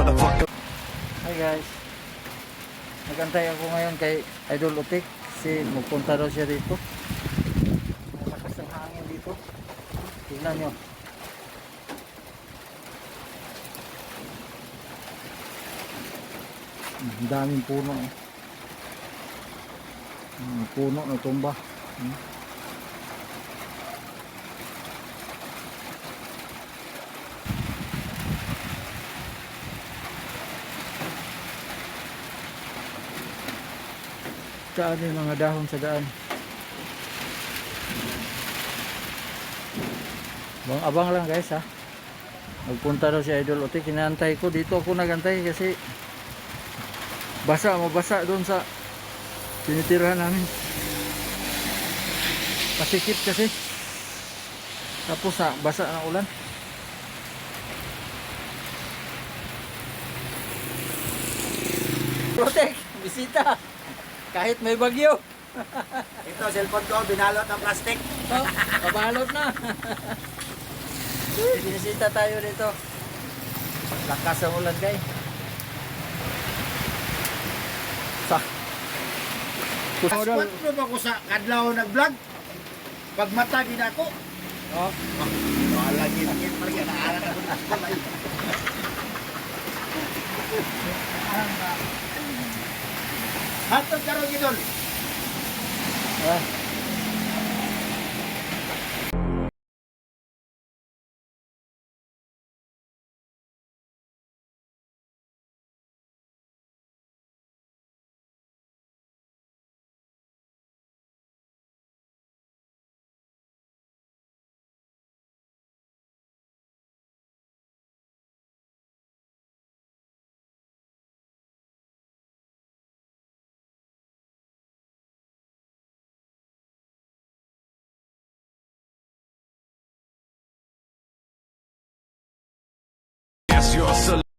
Hi guys. Nagantay ako ngayon kay Idol Utik kasi magpunta daw siya dito. Malakas ang hangin dito. Tingnan nyo. Ang daming puno. eh. Ang puno na tumba. Hmm. Saan yung mga dahon sa daan? Abang, abang lang guys ha. Magpunta daw si Idol Ote. Kinantay ko. Dito ako nagantay kasi basa, mabasa doon sa tinitirahan namin. Pasikip kasi. Tapos sa basa ng ulan. Protect! Bisita! Kahit may bagyo. Ito, cellphone ko, binalot ng plastic. Oh, kabalot na. Binisita tayo dito. Lakas ang ulan kay. Sa. Passport mo ba ko sa kadlaw nag-vlog? Pag mata din ako. Oh, Wala gin-gin pa rin. Naaran ako ng school હાથ તો કરો કીધો ને. your solution.